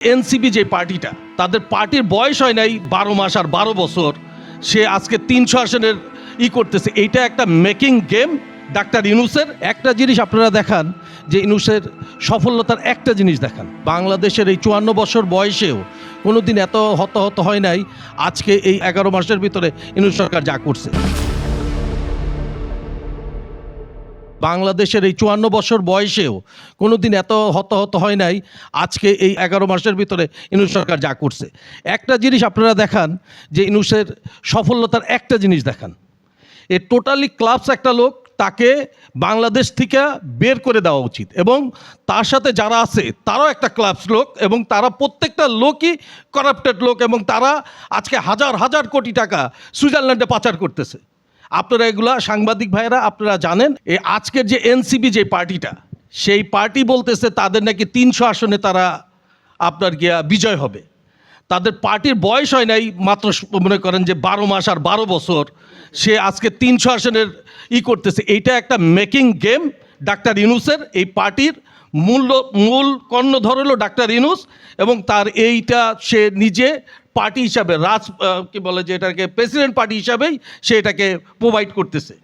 NCP যে পার্টিটা, তাদের পার্টির বয়স হয় নাই বারো মাস আর বারো বছর। সে আজকে তিনশো আসনের ই করতেছে। এইটা একটা মেকিং গেম ডাক্তার ইনুসের একটা জিনিস আপনারা দেখান, যে ইনুসের সফলতার একটা জিনিস দেখান। বাংলাদেশের এই চুয়ান্ন বছর বয়সেও কোনো দিন এত হতাহত হয় নাই। আজকে এই এগারো মাসের ভিতরে ইনুস সরকার যা করছে। বাংলাদেশের এই চুয়ান্ন বছর বয়সেও কোনো দিন এত হতাহত হয় নাই। আজকে এই এগারো মাসের ভিতরে ইনুস সরকার যা করছে। একটা জিনিস আপনারা দেখান যে ইনুসের সফলতার একটা জিনিস দেখান। এ টোটালি ক্লাবস একটা লোক তাকে বাংলাদেশ থেকে বের করে দেওয়া উচিত এবং তার সাথে যারা আছে তারাও একটা ক্লাবস লোক এবং তারা প্রত্যেকটা লোকই করাপ্টেড লোক এবং তারা আজকে হাজার হাজার কোটি টাকা সুইজারল্যান্ডে পাচার করতেছে। আপনারা এগুলা সাংবাদিক ভাইয়েরা আপনারা জানেন এই আজকের যে এনসিবি যে পার্টিটা, সেই পার্টি বলতেছে তাদের নাকি তিনশো আসনে তারা আপনার গিয়া বিজয় হবে। তাদের পার্টির বয়স হয় নাই, মাত্র মনে করেন যে বারো মাস আর বারো বছর, সে আজকে তিনশো আসনের ই করতেছে। এইটা একটা মেকিং গেম ডাক্তার ইনুসের এই পার্টির মূল মূল কর্ণধর হলো ডাক্তার ইনুস এবং তার এইটা সে নিজে পার্টি হিসাবে রাজ কি বলে যে এটাকে প্রেসিডেন্ট পার্টি হিসাবেই সে এটাকে প্রোভাইড করতেছে।